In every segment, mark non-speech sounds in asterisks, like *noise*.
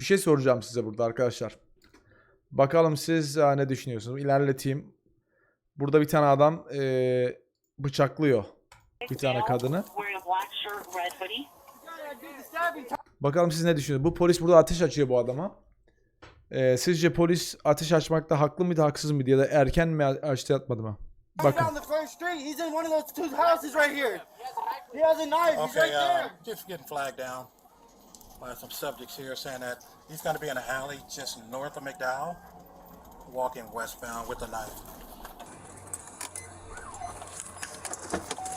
Bir şey soracağım size burada arkadaşlar. Bakalım siz ha, ne düşünüyorsunuz? İlerleteyim. Burada bir tane adam eee, bıçaklıyor bir tane kadını. Bakalım siz ne düşünüyorsunuz? Bu polis burada ateş açıyor bu adama. Eee, sizce polis ateş açmakta haklı mıydı, haksız mıydı ya da erken mi açtı atmadı mı? Bakın. Okay, uh, just getting flagged down by some subjects here saying that he's going to be in a alley just north of McDowell, walking westbound with a knife.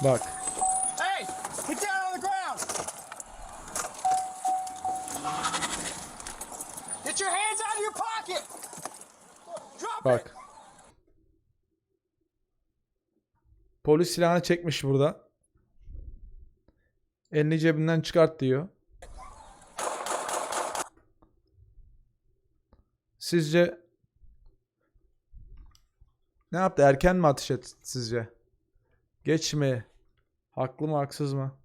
Bak. Hey, get down on the ground. Get your hands out of your pocket. Drop it. Bak. Polis silahını çekmiş burada. Elini cebinden çıkart diyor. Sizce ne yaptı? Erken mi ateş etti sizce? Geç mi? Haklı mı haksız mı?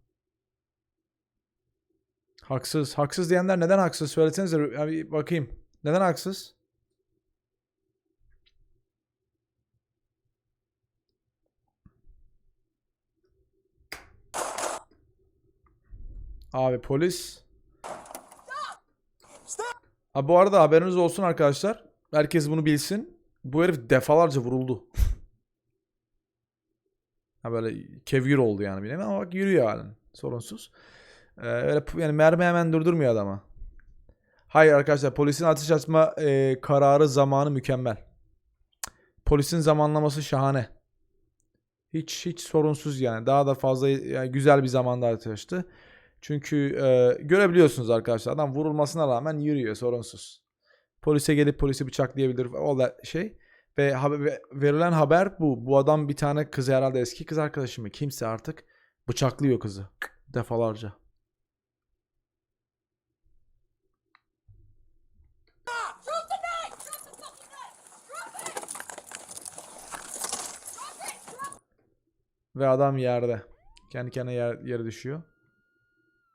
Haksız. Haksız diyenler neden haksız? Söylesenize. Ya bir bakayım. Neden haksız? Abi polis. Abi bu arada haberiniz olsun arkadaşlar. Herkes bunu bilsin. Bu herif defalarca vuruldu. *laughs* ha böyle kevgir oldu yani bilemiyorum ama bak yürüyor halen. Sorunsuz. Ee, öyle yani mermi hemen durdurmuyor adama. Hayır arkadaşlar polisin ateş açma e, kararı zamanı mükemmel. Polisin zamanlaması şahane. Hiç hiç sorunsuz yani. Daha da fazla yani güzel bir zamanda ateş açtı. Çünkü e, görebiliyorsunuz arkadaşlar adam vurulmasına rağmen yürüyor sorunsuz. Polise gelip polisi bıçaklayabilir o da şey. Ve haber, ve verilen haber bu. Bu adam bir tane kız herhalde eski kız arkadaşı mı? Kimse artık bıçaklıyor kızı. Defalarca. Ve adam yerde. Kendi kendine yer, yere düşüyor.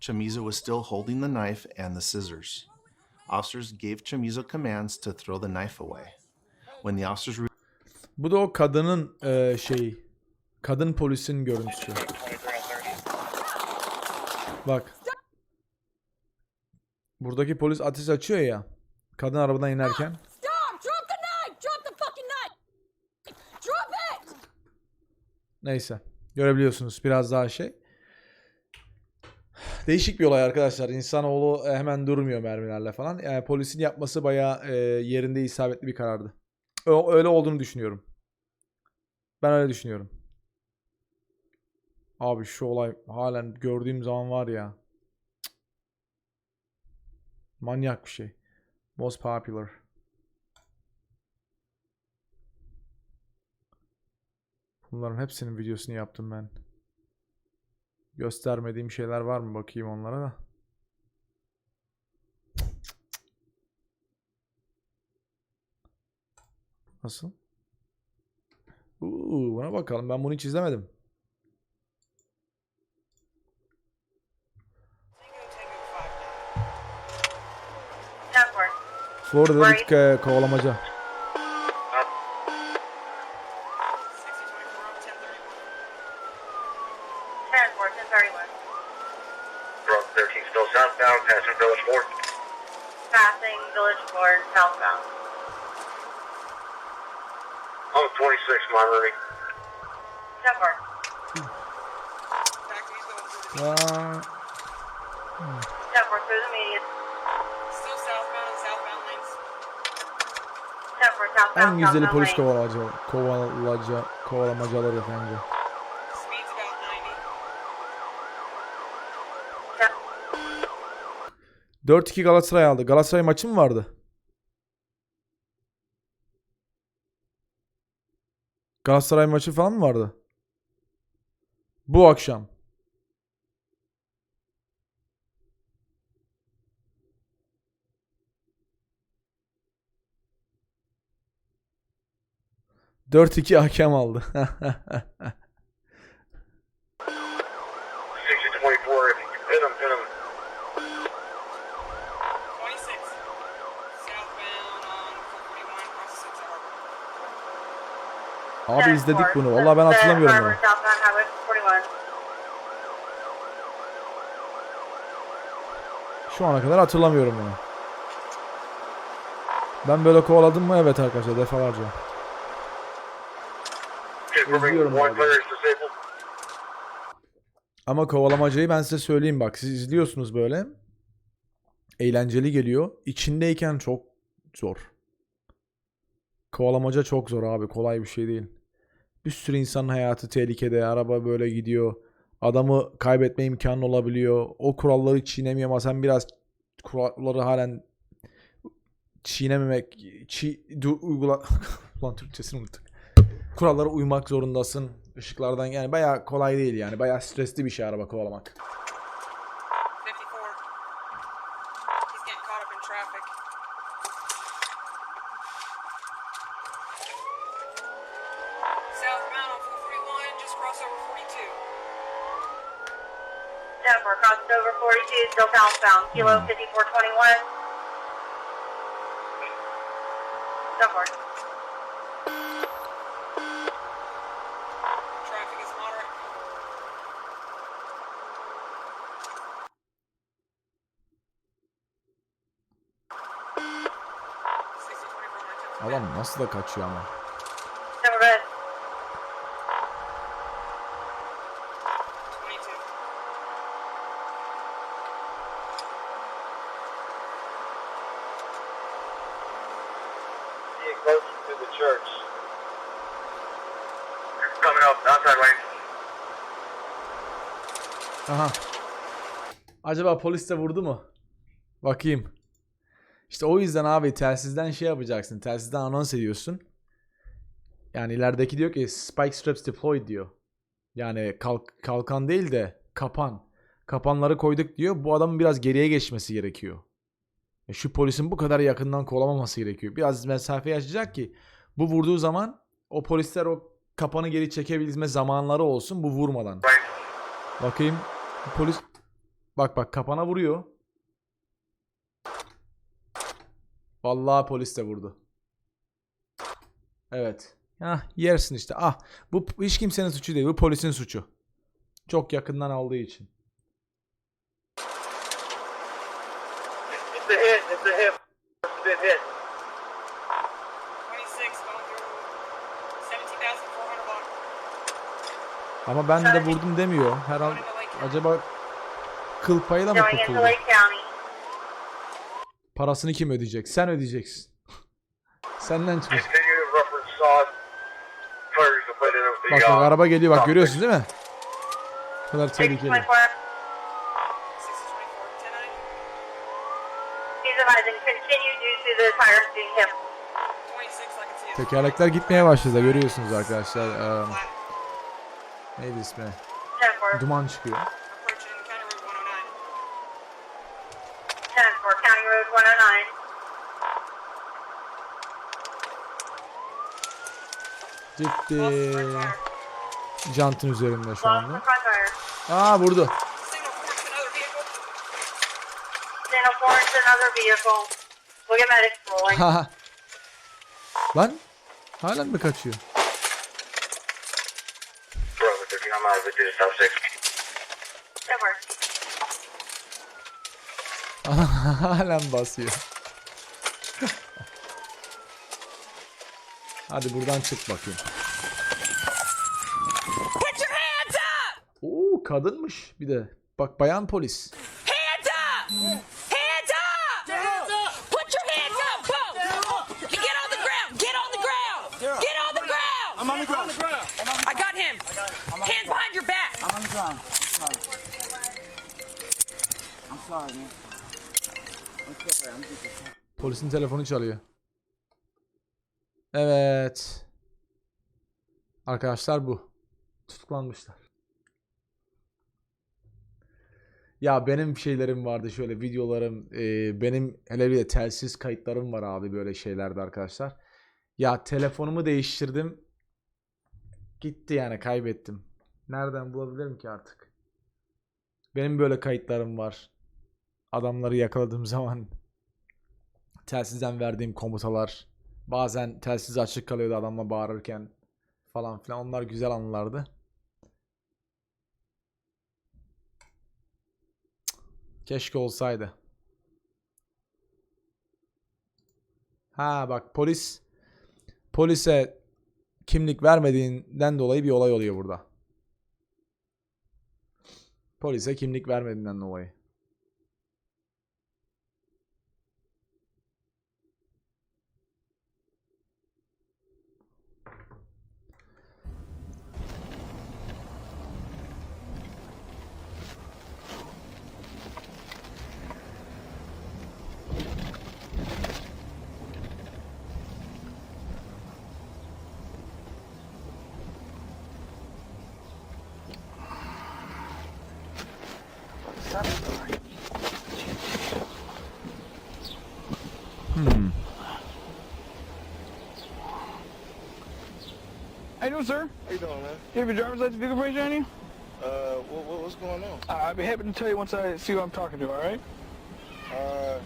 Chamizo was still holding the knife and the scissors. Officers gave Chamizo commands to throw the knife away. When the officers re- Bu da o kadının e, şeyi. Kadın polisin görüntüsü. Bak. Buradaki polis ateş açıyor ya. Kadın arabadan inerken. Stop! Drop the knife! Drop the fucking knife! Drop it! Neyse. Görebiliyorsunuz biraz daha şey. Değişik bir olay arkadaşlar. İnsanoğlu e, hemen durmuyor mermilerle falan. Yani polisin yapması bayağı e, yerinde isabetli bir karardı. Öyle olduğunu düşünüyorum. Ben öyle düşünüyorum. Abi şu olay halen gördüğüm zaman var ya. cık. Manyak bir şey. Most popular. Bunların hepsinin videosunu yaptım ben. Göstermediğim şeyler var mı bakayım onlara da. Nasıl? Uuu buna bakalım. Ben bunu hiç izlemedim. Florida'da bir kovalamaca. 26 monitoring. Network. Aa, Network through the median. Still southbound on southbound lanes. Southbound. en güzeli polis kovalamaca, kovalamaca, kovalamacaları bence. Speed's about 90. Net- 4-2 Galatasaray aldı. Galatasaray maçı mı vardı? Galatasaray maçı falan mı vardı? Bu akşam. Dört iki hakem aldı. *laughs* Abi izledik bunu. Vallahi ben hatırlamıyorum bunu. Southbound Highway 41. Şu ana kadar hatırlamıyorum bunu. Ben böyle kovaladım mı? Evet arkadaşlar defalarca. İzliyorum abi. Ama kovalamacayı ben size söyleyeyim bak. Siz izliyorsunuz böyle. Eğlenceli geliyor. İçindeyken çok zor. Kovalamaca çok zor abi. Kolay bir şey değil. Bir sürü insanın hayatı tehlikede. Araba böyle gidiyor. Adamı kaybetme imkanı olabiliyor. O kuralları çiğnemiyor ama sen biraz kuralları halen çiğnememek, çiğ, du, uygula... *laughs* Ulan Türkçesini unuttuk. Kurallara uymak zorundasın. Işıklardan yani bayağı kolay değil yani. Bayağı stresli bir şey araba kovalamak. 54. He's getting caught up in traffic. Southbound on 441, just cross over 42. Denver, crossed over 42, still southbound. Kilo hmm. 5421. Denver. Traffic is moderate. Sixty twenty-four, nine ten. Adam nasıl da kaçıyor ama. Aha. Acaba polis de vurdu mu? Bakayım. İşte o yüzden abi telsizden şey yapacaksın. Telsizden anons ediyorsun. Yani ilerideki diyor ki spike straps deployed diyor. Yani kalk, kalkan değil de kapan. Kapanları koyduk diyor. Bu adamın biraz geriye geçmesi gerekiyor. E Şu polisin bu kadar yakından kolamaması gerekiyor. Biraz mesafe açacak ki bu vurduğu zaman o polisler o kapanı geri çekebilme zamanları olsun bu vurmadan. Bakayım. Polis bak bak kapana vuruyor. Vallahi polis de vurdu. Evet. Ah yersin işte. Ah bu hiç kimsenin suçu değil. Bu polisin suçu. Çok yakından aldığı için. Ama ben de vurdum demiyor. Herhalde acaba kıl payıyla mı County. Parasını kim ödeyecek? Sen ödeyeceksin. *laughs* Senden in Bak bak araba geliyor bak görüyorsun değil mi? Bu kadar 624. tehlikeli. Tekerlekler gitmeye başladı görüyorsunuz arkadaşlar. Ee, Um, neydi ismi? Duman çıkıyor. Oh nine. Denver, County Road 109. Gitti. Jantın üzerinde şu anda. Aa vurdu. Signal force another vehicle. Signal for into another vehicle. We'll get medics rolling. Haha. Lan halen mi kaçıyor? Bravo 13, I'm out of it, just south 6. Denver. halen basıyor. Hadi buradan çık bakayım. Your! Oo kadınmış bir de. Bak bayan polis. Hands up! Hands up! Hands up! Put your hands up, both! You get on the ground! Get on the ground! Get on the ground! I'm on the ground. I got him. Hands behind your back. I'm on the ground. I'm sorry. I'm sorry, man. I'm sorry. I'm just. Polisin telefonu çalıyor. Evet. Arkadaşlar bu. Tutuklanmışlar. Ya benim şeylerim vardı şöyle videolarım. e, benim hele bir de telsiz kayıtlarım var abi böyle şeylerde arkadaşlar. Ya telefonumu değiştirdim. Gitti yani kaybettim. Nereden bulabilirim ki artık? Benim böyle kayıtlarım var. Adamları yakaladığım zaman telsizden verdiğim komutalar. Bazen telsiz açık kalıyordu adamla bağırırken falan filan. Onlar güzel anılardı. Keşke olsaydı. Ha bak polis polise kimlik vermediğinden dolayı bir olay oluyor burada. Polise kimlik vermediğinden dolayı. Doing, sir? How you doing, man? You have your driver's license vehicle information on you? Uh, what, what, what's going on? Uh, I'd be happy to tell you once I see who I'm talking to, all right? Uh,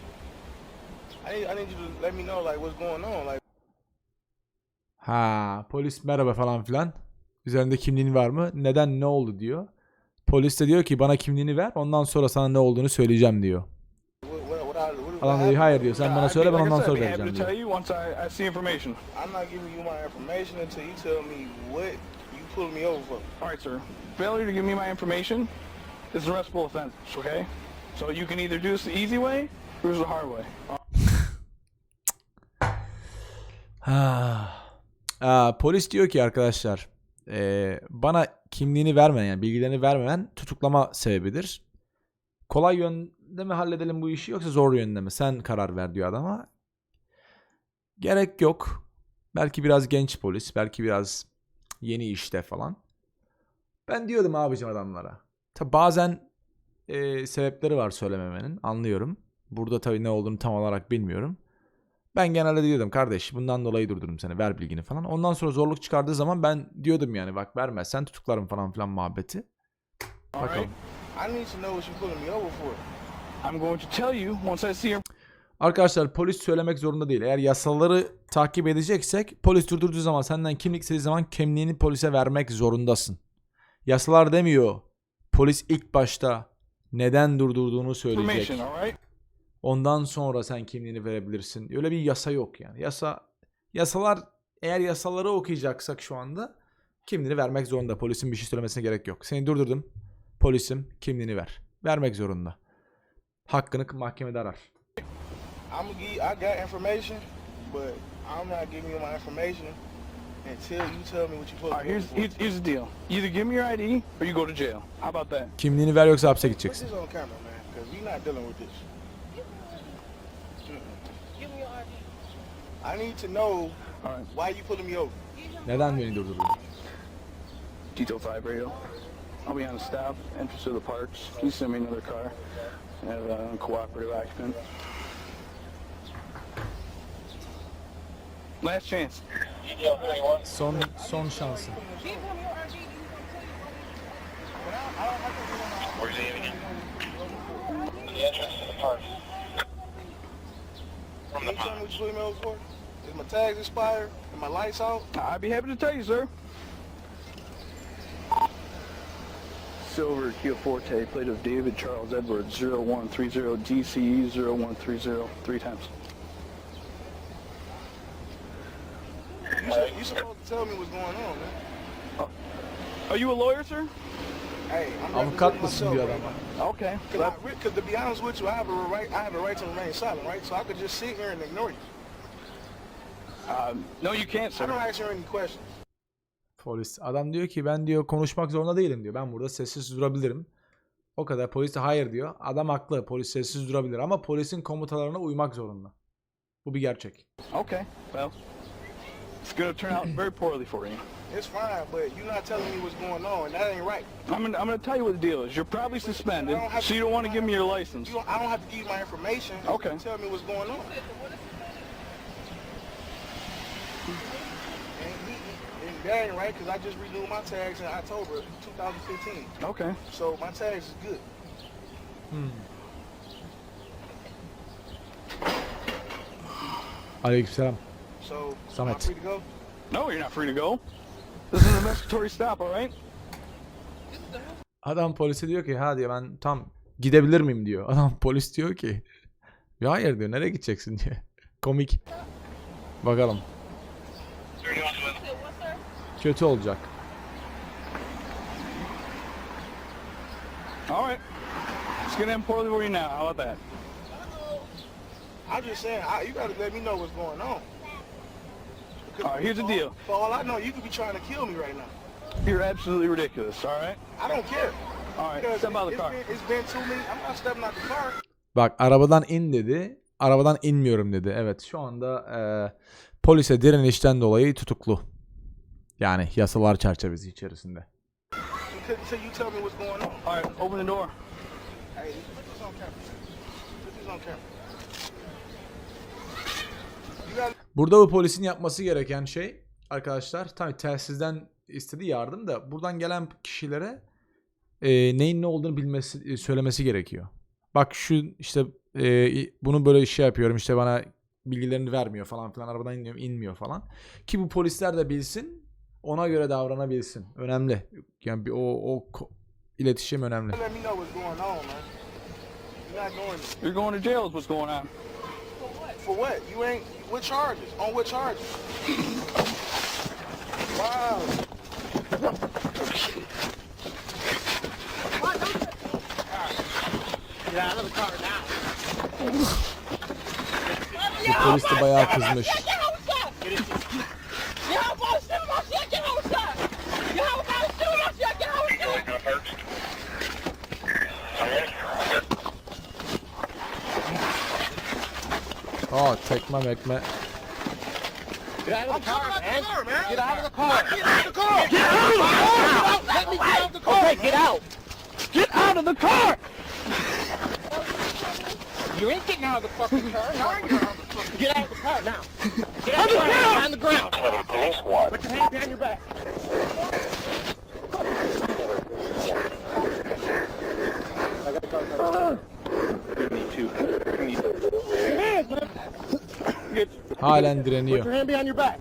I need, I need you to let me know, like, what's going on. Like, Ha, polis merhaba falan filan. Üzerinde kimliğin var mı? Neden ne oldu diyor. Polis de diyor ki bana kimliğini ver. Ondan sonra sana ne olduğunu söyleyeceğim diyor. what, what, what, I, what, what Adam diyor hayır diyor. Sen bana söyle be, ben ondan sonra vereceğim diyor. I'm not giving you my information until you tell me what you pulled me over for. All right, sir. Failure to give me my information is an arrestable offense, okay? So you can either do this the easy way or the hard way. Ha. *sighs* Aa, polis diyor ki arkadaşlar eee, bana kimliğini vermeyen yani bilgilerini vermemen tutuklama sebebidir. Kolay yönde mi halledelim bu işi yoksa zor yönde mi? Sen karar ver diyor adama. Gerek yok. Belki biraz genç polis, belki biraz yeni işte falan. Ben diyordum abicim adamlara. Tabi bazen eee, sebepleri var söylememenin anlıyorum. Burada tabii ne olduğunu tam olarak bilmiyorum. Ben genelde diyordum kardeş bundan dolayı durdurdum seni ver bilgini falan. Ondan sonra zorluk çıkardığı zaman ben diyordum yani bak vermezsen tutuklarım falan filan muhabbeti. Bakalım. I need to know what you pulling me over for. I'm going to tell you once I see your Arkadaşlar polis söylemek zorunda değil. Eğer yasaları takip edeceksek polis durdurduğu zaman senden kimlik istediği zaman kimliğini polise vermek zorundasın. Yasalar demiyor. Polis ilk başta neden durdurduğunu söyleyecek. Ondan sonra sen kimliğini verebilirsin. Öyle bir yasa yok yani. Yasa yasalar eğer yasaları okuyacaksak şu anda kimliğini vermek zorunda. Polisin bir şey söylemesine gerek yok. Seni durdurdum. Polisim kimliğini ver. Vermek zorunda. Hakkını mahkemede arar. I'm gonna give, I got information, but I'm not giving you my information until you tell me what you pulling right, me here's, here's, here's the deal. Either give me your ID or you go to jail. How about that? Kimliğini ver yoksa hapse Put gideceksin. this on camera, man, because we're not dealing with this. I need to know right. why you pulling me over. Neden beni durdurdun? Detail 5 radio. I'll be on the stop, entrance to the parks. You send me another car? I have a cooperative occupant. Last chance. Son son şansın. Where's he again? The entrance to the park. From Can the you tell me what you pulling me over for? Is my tags expired? Are my lights out? I'd be happy to tell you, sir. Silver Kia Forte, plate of David Charles Edwards, 0130 DCE 0130, three times. You, should, you supposed to tell me what's going on, man. Are you a lawyer, sir? Hey, I'm Avukat representing mısın myself diyor right now. Okay. Because to be honest with you, I have a right. I have a right to remain silent, right? So I could just sit here and ignore you. Um, no, you can't, sir. I sir. don't ask you any questions. Polis. Adam diyor ki ben diyor konuşmak zorunda değilim diyor. Ben burada sessiz durabilirim. O kadar. Polis de hayır diyor. Adam haklı. Polis sessiz durabilir ama polisin komutalarına uymak zorunda. Bu bir gerçek. Okay. Well, it's going to turn out very poorly for you. It's fine, but you're not telling me what's going on. and That ain't right. I'm gonna, I'm gonna tell you what the deal is. You're probably suspended, so you don't want to give me your license. You don't, I don't have to give you my information. Okay. Tell me what's going on. And, he, and that ain't right because I just renewed my tags in October 2015. Okay. So my tags is good. Aleykümselam. So am I Samet. free to go? No, you're not free to go. This is an investigatory stop, all right? Adam polise diyor ki ha diyor ben tam gidebilir miyim diyor. *laughs* Adam polis diyor ki ya hayır diyor nereye gideceksin diyor. Komik. Bakalım. Kötü olacak. All right. Let's get in poorly for you now. How about that? I'm just saying, I, you got to let me know what's going on. Because All right, here's the deal. all- For all I know, you could be trying to kill me right now. You're absolutely ridiculous, all right? I don't care. All right, step out of the it's car. been, it's been too many. I'm not stepping out the car. Bak arabadan in dedi. Arabadan inmiyorum dedi. Evet şu anda eee, polise direnişten dolayı tutuklu. Yani yasalar çerçevesi içerisinde. Burada bu polisin yapması gereken şey arkadaşlar tabii telsizden istediği yardım da buradan gelen kişilere e, neyin ne olduğunu bilmesi e, söylemesi gerekiyor. Bak şu işte e, bunu böyle şey yapıyorum işte bana bilgilerini vermiyor falan filan arabadan inmiyor, inmiyor falan. Ki bu polisler de bilsin ona göre davranabilsin. Önemli. Yani bir o, o iletişim önemli. You're going to jail is what's going on. For what? You ain't. What charges? On what charges? wow. Bu polis de bayağı kızmış. Aa tekme mekme. I'm talking about the car, man. Get out of the car. Get out of the car. Get out of the car. Let me get out of the car. Okay, get out. Get out of the car! You ain't getting out of the fucking car. Now you're out of the fucking Get out of the car now. Get out of the car. On the ground. Put your hand behind your back. Halen direniyor. Put your hand behind your back.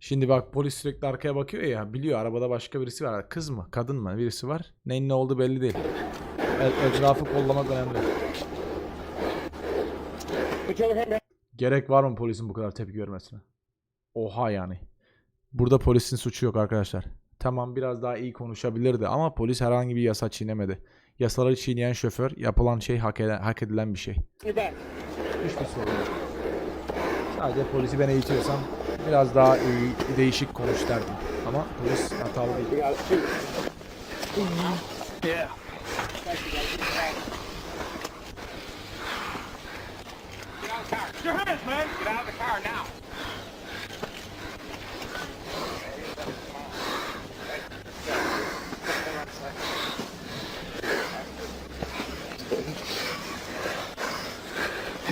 Şimdi bak polis sürekli arkaya bakıyor ya biliyor arabada başka birisi var. Kız mı kadın mı birisi var. Neyin ne olduğu belli değil. E- etrafı kollamak önemli. Gerek var mı polisin bu kadar tepki vermesine? Oha yani. Burada polisin suçu yok arkadaşlar. Tamam biraz daha iyi konuşabilirdi ama polis herhangi bir yasa çiğnemedi. Yasaları çiğneyen şoför yapılan şey hak, eden, hak edilen bir şey. Back. Hiçbir sorun yok. Sadece polisi ben eğitiyorsam biraz daha iyi, değişik konuş derdim. Ama polis hatalı değil. Yeah. Your hands, man. Get out of the car now.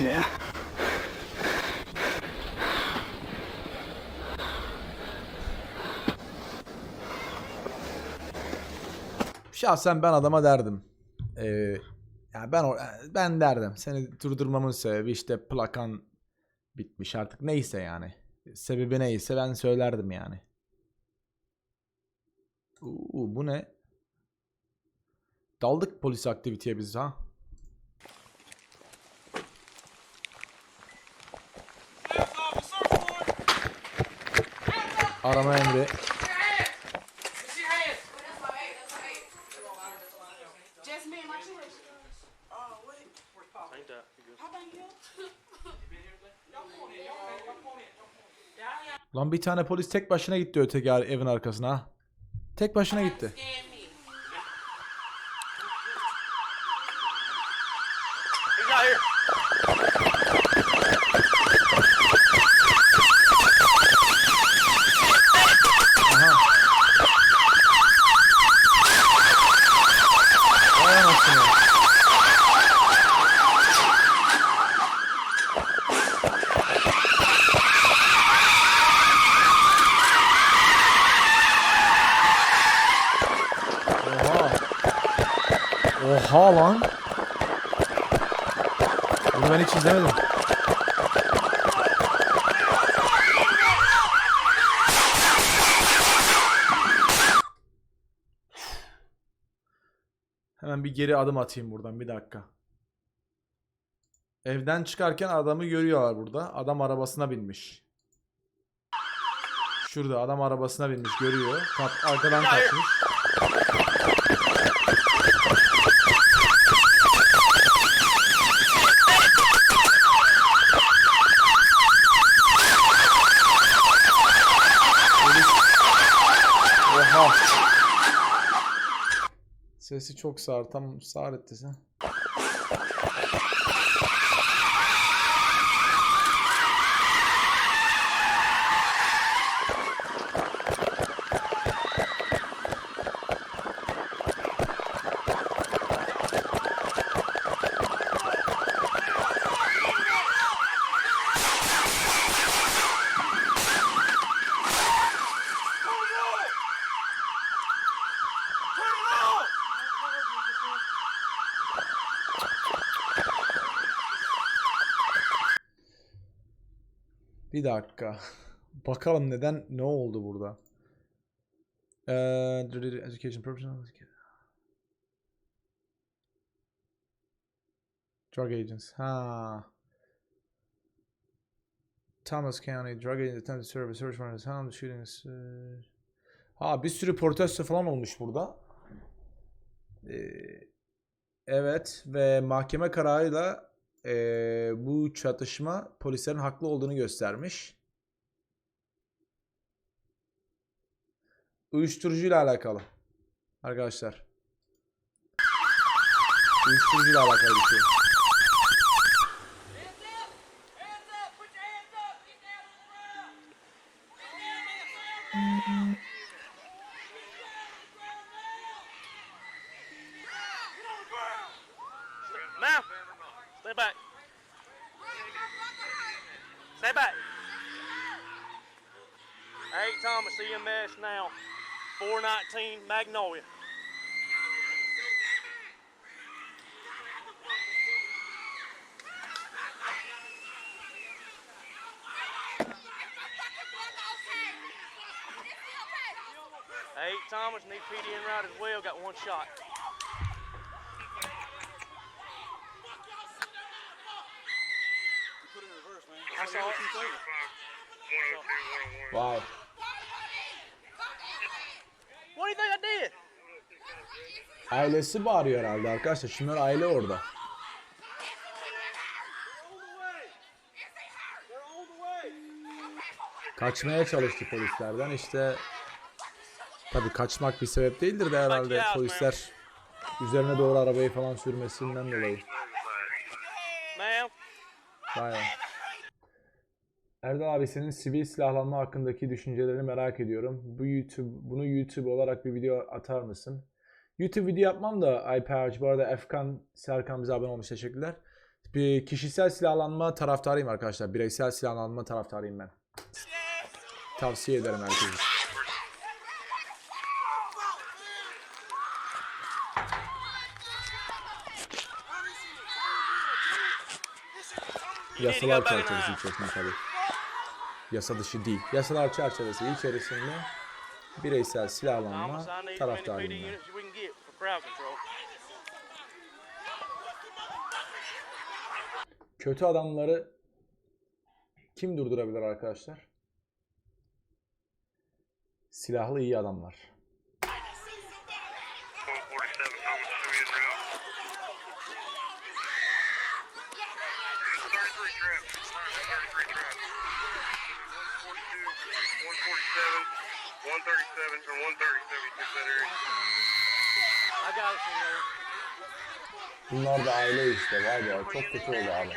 Yeah. Şahsen ben adama derdim. Ee, yani ben ben derdim. Seni durdurmamın sebebi işte plakan bitmiş artık neyse yani. Sebebi neyse ben söylerdim yani. Uuu bu ne? Daldık polis aktiviteye biz ha. Arama emri. Just me and my children. Oh, wait. How about you? Lan bir tane polis tek başına gitti öteki evin arkasına. Tek başına gitti. Oha lan. Bunu ben hiç izlemedim. Hemen bir geri adım atayım buradan bir dakika. Evden çıkarken adamı görüyorlar burada. Adam arabasına binmiş. Şurada adam arabasına binmiş görüyor. Kap arkadan kaçmış. Sesi çok sağır. Tam sağır sen. dakika. *laughs* Bakalım neden ne oldu burada? Eee, education professional. Drug agents. Ha. Thomas County drug agents attempted to serve a search warrant found shooting Ha bir sürü protesto falan olmuş burada. Eee, evet ve mahkeme kararıyla eee, bu çatışma polislerin haklı olduğunu göstermiş. Uyuşturucuyla alakalı. Arkadaşlar. Uyuşturucuyla alakalı bir şey. Now, stay back. Stay back. Hey, Thomas, EMS now. 419 Magnolia. Hey, Thomas, need PD in right as well. Got one shot. I saw it. Vay. What do you think I did? Ailesi bağırıyor herhalde arkadaşlar. Şunlar aile orada. Kaçmaya çalıştı polislerden. İşte tabii kaçmak bir sebep değildir de herhalde polisler üzerine doğru arabayı falan sürmesinden dolayı. Vay. Erdal abi senin sivil silahlanma hakkındaki düşüncelerini merak ediyorum. Bu YouTube bunu YouTube olarak bir video atar mısın? YouTube video yapmam da Alper bu arada Efkan Serkan bize abone olmuş teşekkürler. Bir kişisel silahlanma taraftarıyım arkadaşlar. Bireysel silahlanma taraftarıyım ben. Tavsiye ederim herkese. Yasalar çerçevesi içerisinde tabii. Yasa dışı değil. Yasalar çerçevesi içerisinde bireysel silahlanma taraftarıyım ben. Crowd control. Kötü adamları kim durdurabilir arkadaşlar? Silahlı iyi adamlar. 147 Thomas, show you the route. 33 trap. 33 trap. 142, 147, 137, or 137, get that area. I got it, senor. Bunlar da aile işte var ya çok kötü oldu abi.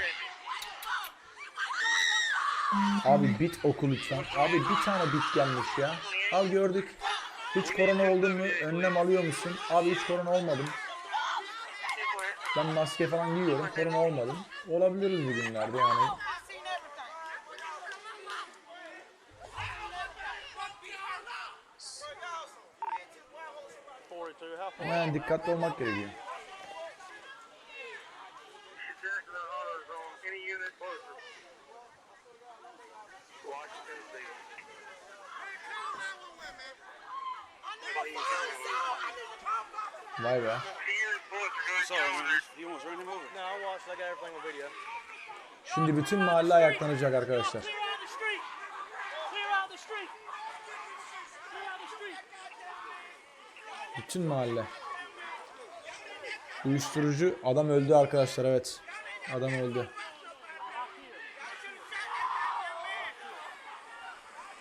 Abi bit oku lütfen. Abi bir tane bit gelmiş ya. Al gördük. Hiç korona oldun mu? Önlem alıyor musun? Abi hiç korona olmadım. Ben maske falan giyiyorum. Korona olmadım. Olabiliriz bugünlerde yani. Forty-two. How far? Yani dikkatli olmak gerekiyor. Any unit closer. Washington, D. Vay be. Two unit points are going to go. You want to run him over? No, I watched. I got everything on video. Şimdi bütün mahalle ayaklanacak arkadaşlar. Clear out the street. Clear out the street. Clear out the street. Bütün mahalle. Uyuşturucu adam öldü arkadaşlar evet. Adam öldü.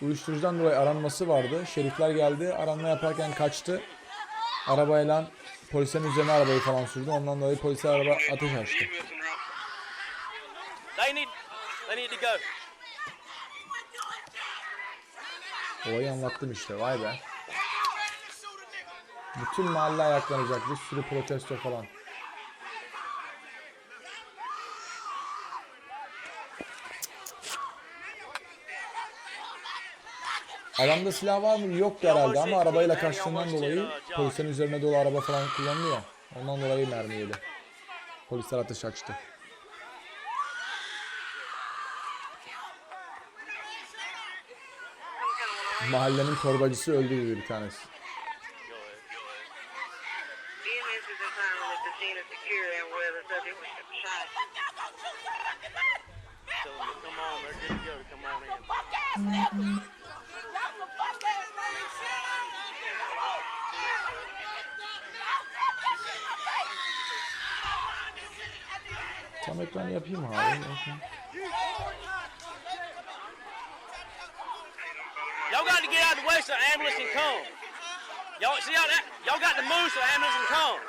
Uyuşturucudan dolayı aranması vardı. Şerifler geldi. Aranma yaparken kaçtı. Arabayla polisin üzerine arabayı falan sürdü. Ondan dolayı polisler araba ateş açtı. Olayı anlattım işte. Vay be. Bütün mahalle ayaklanacak. Bir sürü protesto falan. Adamda silah var mı? Yok herhalde ama arabayla kaçtığından dolayı polisin üzerine dolu araba falan kullanılıyor. Ondan dolayı mermi yedi. Polisler ateş açtı. Mahallenin torbacısı öldü gibi bir tanesi. Tam ekran yapayım abi. Y'all got to get out of the way so the ambulance can come. Y'all see how that? Y'all got to move so the ambulance can come.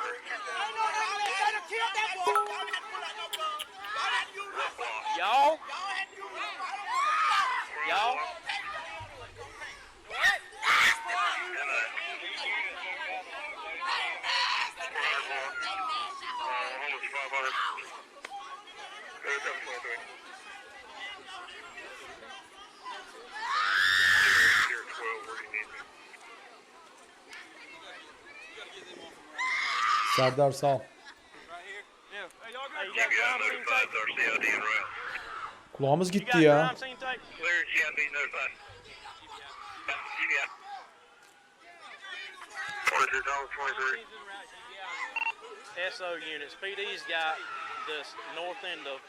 Y'all. Y'all. Uh, almost Serdar sağ ol. Kulağımız gitti ya. crime scene tape? Clear CID notified. Yeah. 23 dollars, 23. SO units. PD's got this north end of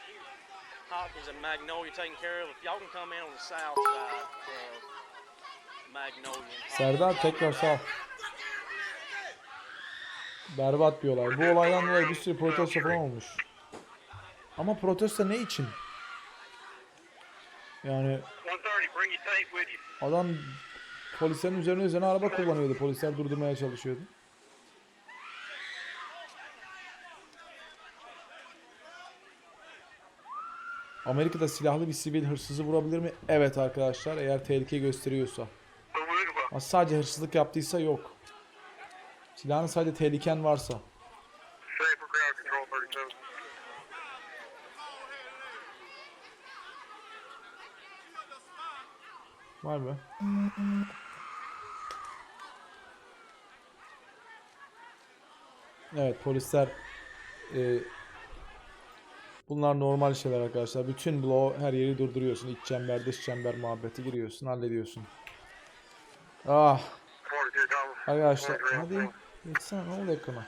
Hopkins and Magnolia taken care of. If y'all can come in on the south side of Magnolia. Serdar tekrar sağ ol. Berbat bir olay. Bu olaydan dolayı bir sürü protesto falan olmuş. Ama protesto ne için? Yani 130, bring your tape with you. adam polislerin üzerine üzerine araba kullanıyordu. Polisler durdurmaya çalışıyordu. Amerika'da silahlı bir sivil hırsızı vurabilir mi? Evet arkadaşlar eğer tehlike gösteriyorsa. Ama sadece hırsızlık yaptıysa yok. Silahın sadece tehliken varsa. Safe for crowd control 37. Var mı? Evet polisler e, bunlar normal şeyler arkadaşlar. Bütün bloğu her yeri durduruyorsun. İç çember dış çember muhabbeti giriyorsun hallediyorsun. Ah 42 dollars. arkadaşlar hadi geçsene ne oldu ekrana?